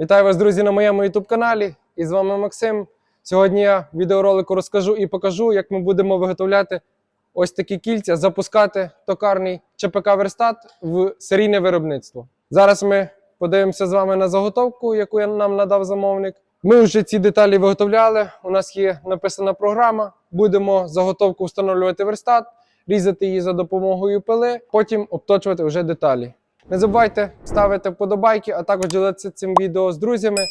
Вітаю вас, друзі, на моєму youtube каналі. І з вами Максим. Сьогодні я відеоролику розкажу і покажу, як ми будемо виготовляти ось такі кільця, запускати токарний ЧПК Верстат в серійне виробництво. Зараз ми подивимося з вами на заготовку, яку нам надав замовник. Ми вже ці деталі виготовляли. У нас є написана програма. Будемо заготовку встановлювати верстат, різати її за допомогою пили, потім обточувати вже деталі. Не забувайте ставити вподобайки, а також ділитися цим відео з друзями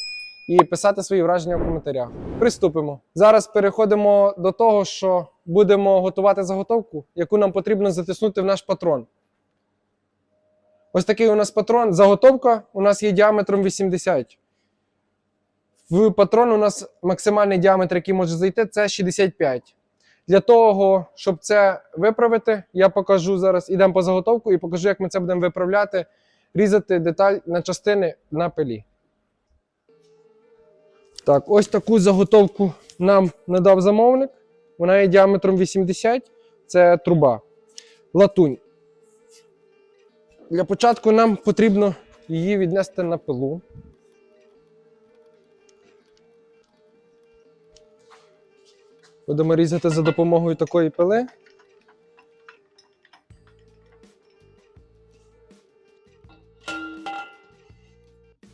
і писати свої враження в коментарях. Приступимо. Зараз переходимо до того, що будемо готувати заготовку, яку нам потрібно затиснути в наш патрон. Ось такий у нас патрон. Заготовка у нас є діаметром 80. В патрон у нас максимальний діаметр, який може зайти, це 65. Для того, щоб це виправити, я покажу зараз, ідемо по заготовку і покажу, як ми це будемо виправляти, різати деталь на частини на пилі. Так, ось таку заготовку нам надав замовник. Вона є діаметром 80, це труба. Латунь. Для початку нам потрібно її віднести на пилу. Будемо різати за допомогою такої пили.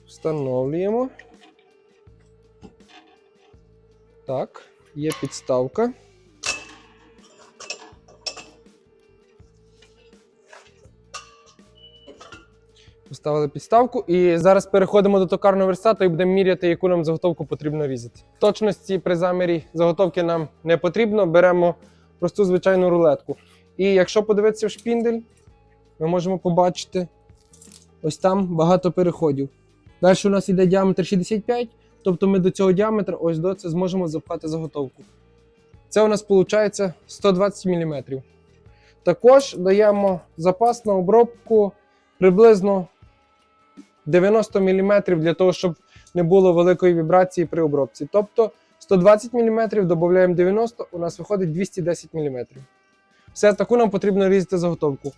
Встановлюємо. Так, є підставка. Поставили підставку і зараз переходимо до токарного верстату і будемо міряти, яку нам заготовку потрібно різати. Точності при замірі заготовки нам не потрібно. Беремо просту звичайну рулетку. І якщо подивитися в шпіндель, ми можемо побачити ось там багато переходів. Далі у нас йде діаметр 65, тобто ми до цього діаметра, ось до це зможемо запхати заготовку. Це у нас виходить 120 мм. Також даємо запас на обробку приблизно 90 мм для того, щоб не було великої вібрації при обробці. Тобто 120 мм додаємо 90 у нас виходить 210 мм. Все, таку нам потрібно різати заготовку.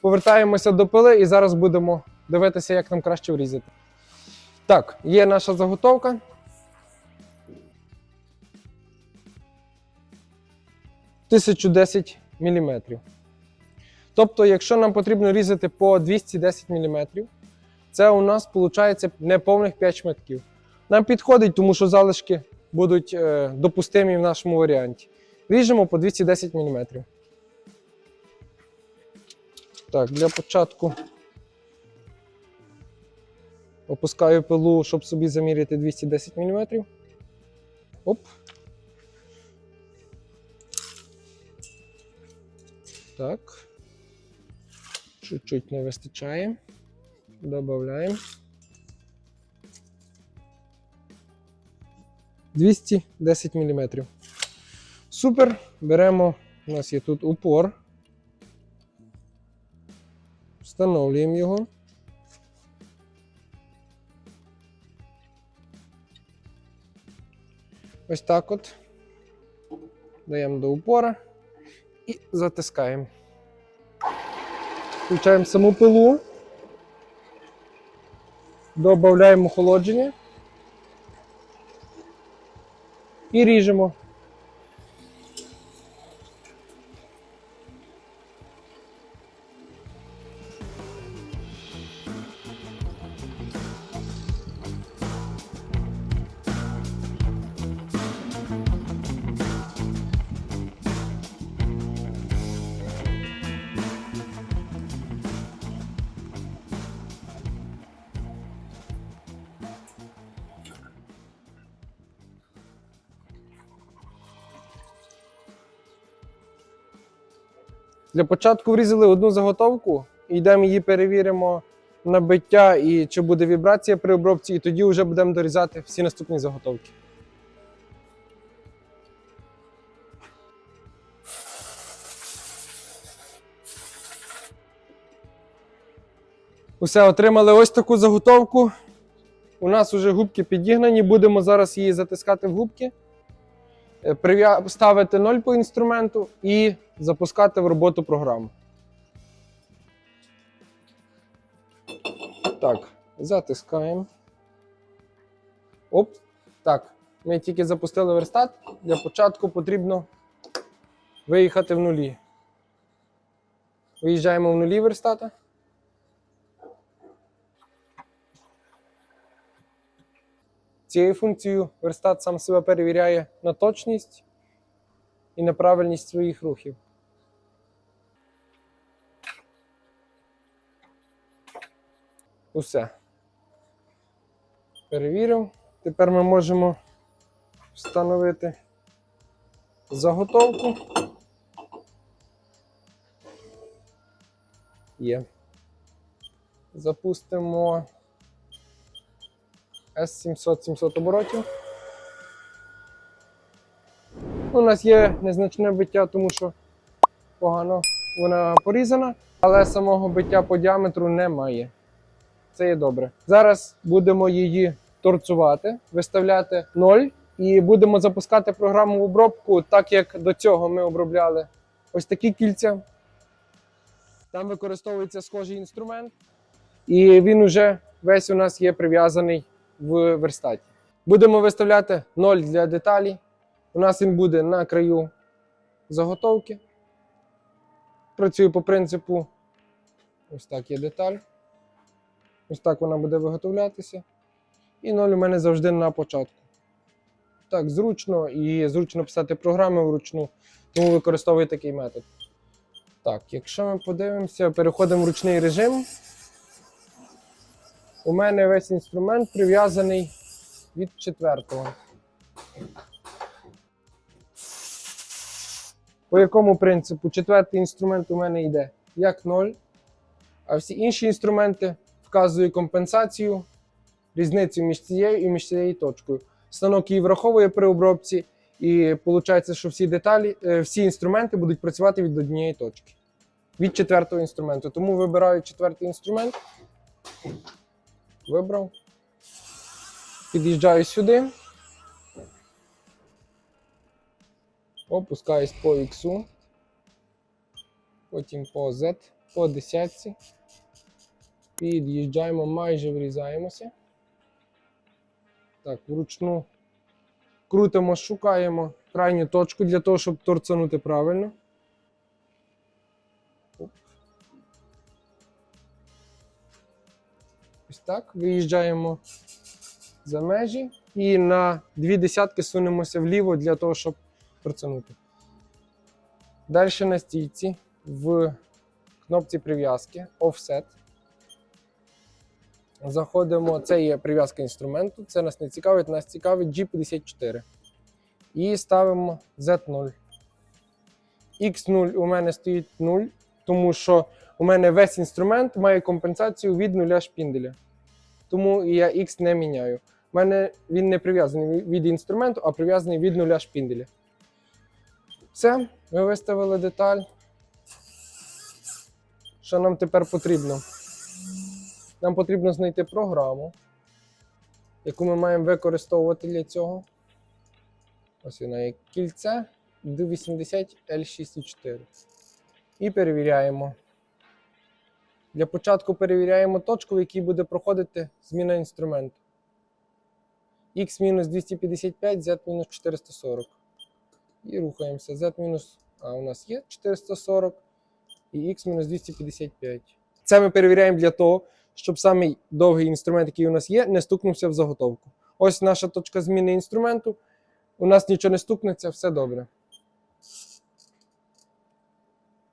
Повертаємося до пили і зараз будемо дивитися, як нам краще врізати. Так, є наша заготовка. Тисячу 10 мм. Тобто, якщо нам потрібно різати по 210 мм, це у нас виходить неповних 5 шматків. Нам підходить, тому що залишки будуть е, допустимі в нашому варіанті. Ріжемо по 210 мм. Так, для початку опускаю пилу, щоб собі заміряти 210 мм. Оп. Так. Чуть-чуть не вистачає. Добавляємо. 210 мм. Супер. Беремо, у нас є тут упор. Встановлюємо його. Ось так от. Даємо до упора і затискаємо. Включаємо саму пилу. Додаємо охолодження. І ріжемо. Для початку врізали одну заготовку, і йдемо її перевіримо на биття і чи буде вібрація при обробці, і тоді вже будемо дорізати всі наступні заготовки. Усе, отримали ось таку заготовку. У нас вже губки підігнані, будемо зараз її затискати в губки. Е, ставити 0 по інструменту і запускати в роботу програму. Так, затискаємо. Оп. Так, ми тільки запустили верстат. Для початку потрібно виїхати в нулі. Виїжджаємо в нулі верстата. Цією функцією верстат сам себе перевіряє на точність і на правильність своїх рухів. Усе. Перевірив. Тепер ми можемо встановити заготовку. Є. Запустимо S700 700 оборотів. У нас є незначне биття, тому що погано вона порізана, але самого биття по діаметру немає. Це є добре. Зараз будемо її торцувати, виставляти 0 і будемо запускати програму в обробку, так як до цього ми обробляли ось такі кільця. Там використовується схожий інструмент, і він уже весь у нас є прив'язаний в верстаті. Будемо виставляти 0 для деталі. У нас він буде на краю заготовки. Працюю по принципу. Ось так є деталь. Ось так вона буде виготовлятися. І 0 у мене завжди на початку. Так, зручно і зручно писати програми вручну, тому використовую такий метод. Так, якщо ми подивимося, переходимо в ручний режим. У мене весь інструмент прив'язаний від четвертого. По якому принципу? Четвертий інструмент у мене йде як 0, а всі інші інструменти вказують компенсацію, різницю між цією і між цією точкою. Станок її враховує при обробці, і виходить, що всі деталі, е, всі інструменти будуть працювати від однієї точки. Від четвертого інструменту. Тому вибираю четвертий інструмент. Вибрав. Під'їжджаю сюди. Опускаюсь по X, потім по Z, по десятці. Під'їжджаємо, майже врізаємося. Так, вручну крутимо, шукаємо крайню точку для того, щоб торцанути правильно. Ось так. Виїжджаємо за межі і на дві десятки сунемося вліво для того, щоб торцанути. Далі на стійці в кнопці прив'язки Offset. Заходимо, це є прив'язка інструменту, це нас не цікавить, нас цікавить G54. І ставимо Z0. X0 у мене стоїть 0, тому що у мене весь інструмент має компенсацію від нуля шпінделя. Тому я X не міняю. У мене він не прив'язаний від інструменту, а прив'язаний від нуля шпінделя. Все, ми виставили деталь. Що нам тепер потрібно? Нам потрібно знайти програму, яку ми маємо використовувати для цього. Ось вона є кільце D80L64. І перевіряємо. Для початку перевіряємо точку, в якій буде проходити зміна інструменту. X-255, Z-440. І рухаємося. Z- а у нас є 440 і X-255. Це ми перевіряємо для того, щоб самий довгий інструмент, який у нас є, не стукнувся в заготовку. Ось наша точка зміни інструменту. У нас нічого не стукнеться, все добре.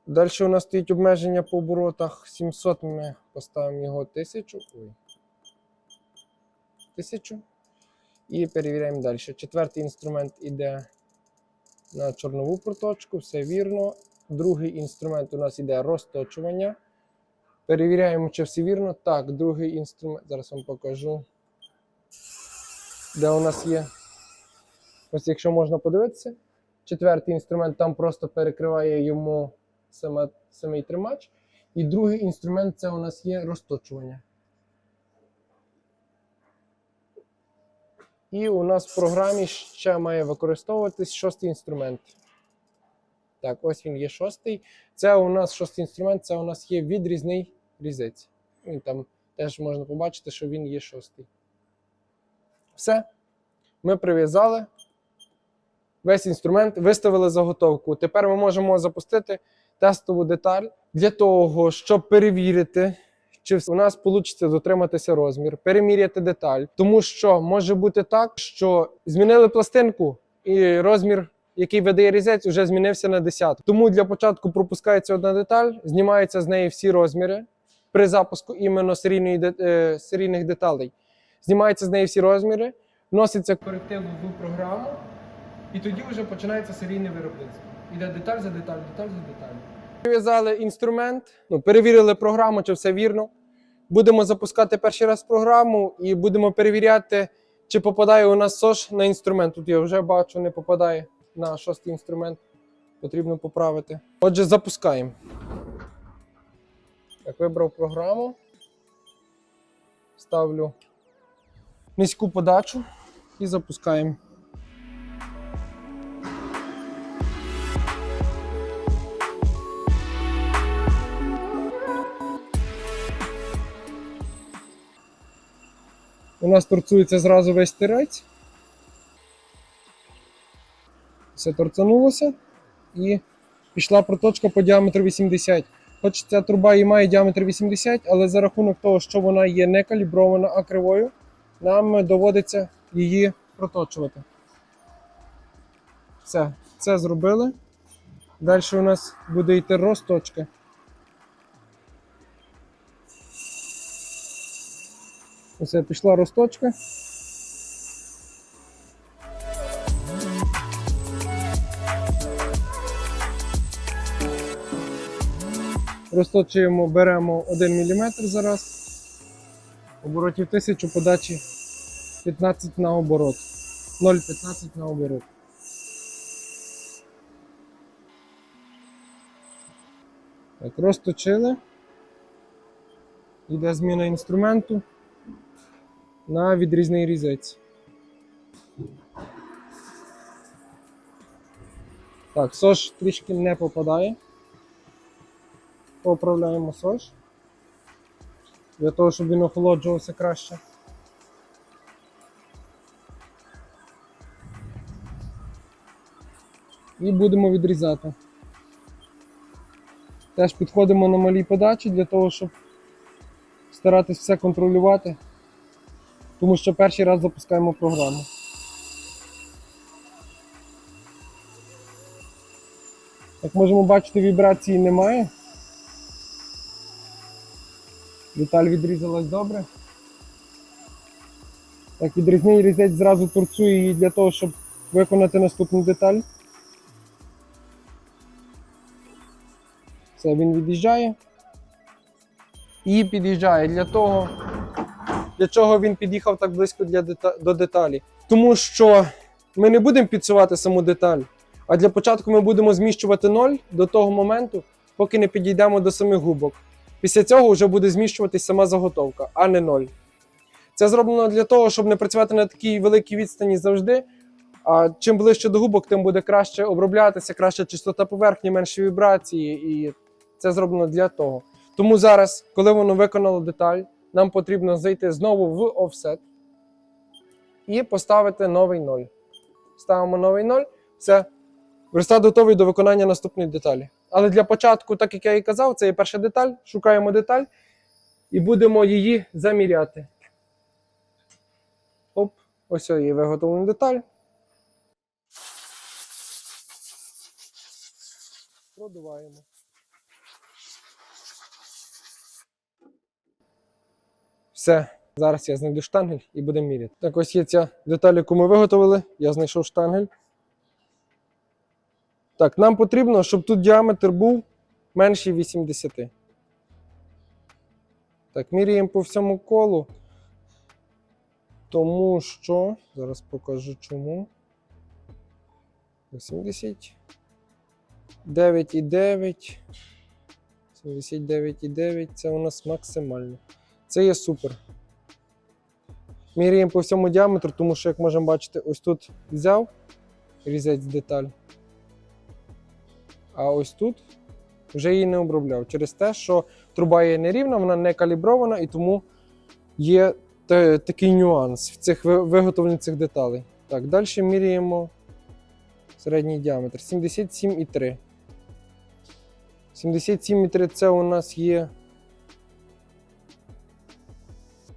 Далі у нас стоїть обмеження по оборотах 700, ми поставимо його 1000. Ой. 1000. І перевіряємо далі. Четвертий інструмент йде на чорнову проточку, все вірно. Другий інструмент у нас йде розточування. Перевіряємо, чи все вірно. Так, другий інструмент. Зараз вам покажу. Де у нас є. Ось, якщо можна подивитися, четвертий інструмент там просто перекриває йому саме, самий тримач. І другий інструмент це у нас є розточування. І у нас в програмі ще має використовуватись шостий інструмент. Так, ось він є шостий. Це у нас шостий інструмент, це у нас є відрізний різець. Він там теж можна побачити, що він є шостий. Все. ми прив'язали весь інструмент, виставили заготовку. Тепер ми можемо запустити тестову деталь для того, щоб перевірити, чи у нас вийде дотриматися розмір, переміряти деталь. Тому що може бути так, що змінили пластинку і розмір. Який видає різець, вже змінився на 10. Тому для початку пропускається одна деталь, знімаються з неї всі розміри при запуску іменно серійної, е, серійних деталей. Знімаються з неї всі розміри, вноситься коректив в програму, і тоді вже починається серійне виробництво. Іде деталь за деталь, деталь за деталь. Прив'язали інструмент, ну, перевірили програму, чи все вірно. Будемо запускати перший раз програму і будемо перевіряти, чи попадає у нас СОЖ на інструмент. Тут я вже бачу, не попадає на шостий інструмент. Потрібно поправити. Отже, запускаємо. Так, вибрав програму. Ставлю низьку подачу і запускаємо. У нас торцується зразу весь тирець. Все торцанулося і пішла проточка по діаметру 80. Хоч ця труба і має діаметр 80, але за рахунок того, що вона є не калібрована, а кривою, нам доводиться її проточувати. Все, це зробили. Далі у нас буде йти розточка. Ось пішла розточка. Розточуємо, беремо 1 мм зараз. Оборотів 1000 подачі 15 на оборот. 0,15 на оборот. Так, розточили. Йде зміна інструменту на відрізний різець. Так, сош трішки не попадає. Поправляємо сош. Для того, щоб він охолоджувався краще. І будемо відрізати. Теж підходимо на малій подачі для того, щоб старатись все контролювати. Тому що перший раз запускаємо програму. Як можемо бачити, вібрації немає. Деталь відрізалась добре. Так, відрізний різець зразу торцує її для того, щоб виконати наступну деталь. Все, він від'їжджає. І під'їжджає для того, для чого він під'їхав так близько для дета- до деталі. Тому що ми не будемо підсувати саму деталь, а для початку ми будемо зміщувати ноль до того моменту, поки не підійдемо до самих губок. Після цього вже буде зміщуватись сама заготовка, а не ноль. Це зроблено для того, щоб не працювати на такій великій відстані завжди. А чим ближче до губок, тим буде краще оброблятися, краща чистота поверхні, менші вібрації. І це зроблено для того. Тому зараз, коли воно виконало деталь, нам потрібно зайти знову в офсет і поставити новий 0. Ставимо новий 0. Все. Верстат готовий до виконання наступної деталі. Але для початку, так як я і казав, це є перша деталь. Шукаємо деталь і будемо її заміряти. Оп, ось є виготовлена деталь. Продуваємо. Все. Зараз я знайду штангель і будемо міряти. Так, ось є ця деталь, яку ми виготовили. Я знайшов штангель. Так, нам потрібно, щоб тут діаметр був менший 80. Так, міряємо по всьому колу. Тому що. Зараз покажу чому. 80. 9,9. 79,9 це у нас максимально. Це є супер. Міряємо по всьому діаметру, тому що, як можемо бачити, ось тут взяв різець деталь. А ось тут вже її не обробляв. Через те, що труба є нерівна, вона не калібрована, і тому є такий нюанс в цих ви- виготовленні цих деталей. Так, далі міряємо середній діаметр 77,3. 77,3 це у нас є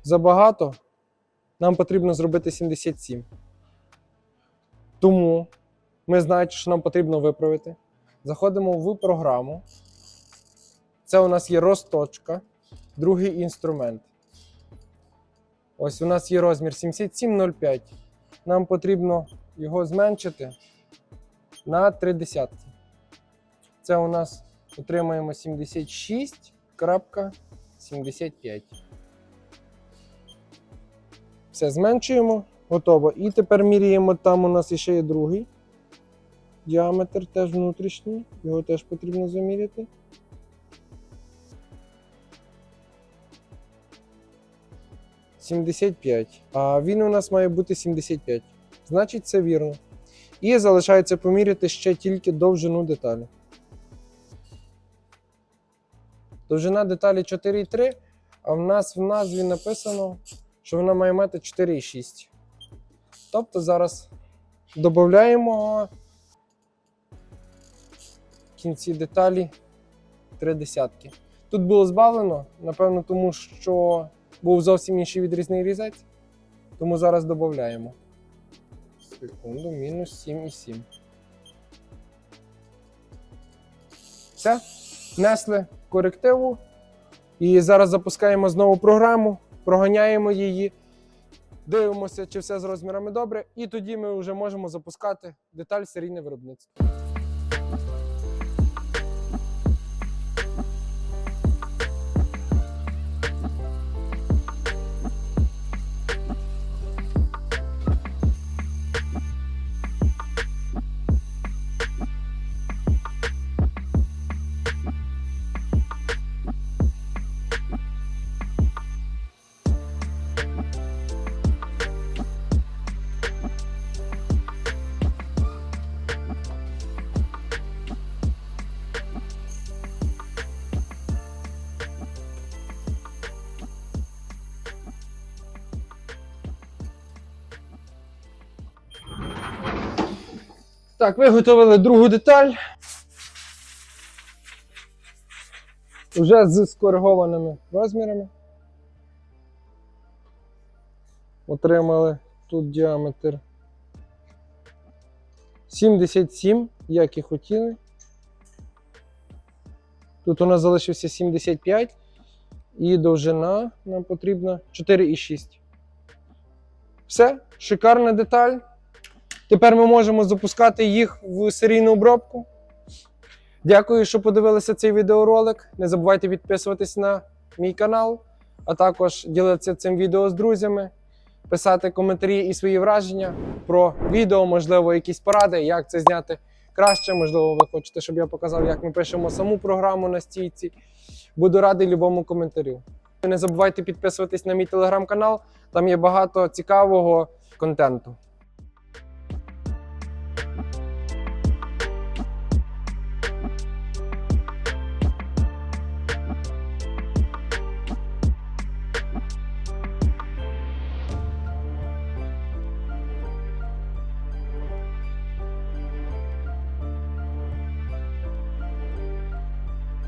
забагато. Нам потрібно зробити 77. Тому ми знаємо, що нам потрібно виправити. Заходимо в програму. Це у нас є розточка, другий інструмент. Ось у нас є розмір 77,05. Нам потрібно його зменшити на 3 десятки. Це у нас отримаємо 76,75. Все, зменшуємо, готово. І тепер міряємо, там у нас ще є другий діаметр, теж внутрішній, його теж потрібно заміряти. Сімдесят п'ять. А він у нас має бути 75. Значить, це вірно. І залишається поміряти ще тільки довжину деталі. Довжина деталі 4,3, а в нас в назві написано, що вона має мати 4,6. Тобто зараз додаємо кінці деталі 3 десятки. Тут було збавлено, напевно, тому що був зовсім інший відрізний різець. Тому зараз додаємо. Секунду, мінус 7,7. Все. Внесли корективу. І зараз запускаємо знову програму, проганяємо її, дивимося, чи все з розмірами добре, і тоді ми вже можемо запускати деталь серійне виробництво. Так, виготовили другу деталь. Вже з скоригованими розмірами. Отримали тут діаметр 77, як і хотіли. Тут у нас залишився 75 і довжина нам потрібна 4,6. Все, шикарна деталь. Тепер ми можемо запускати їх в серійну обробку. Дякую, що подивилися цей відеоролик. Не забувайте підписуватись на мій канал, а також ділитися цим відео з друзями, писати коментарі і свої враження про відео, можливо, якісь поради, як це зняти краще. Можливо, ви хочете, щоб я показав, як ми пишемо саму програму на стійці. Буду радий любому коментарю. Не забувайте підписуватись на мій телеграм-канал, там є багато цікавого контенту.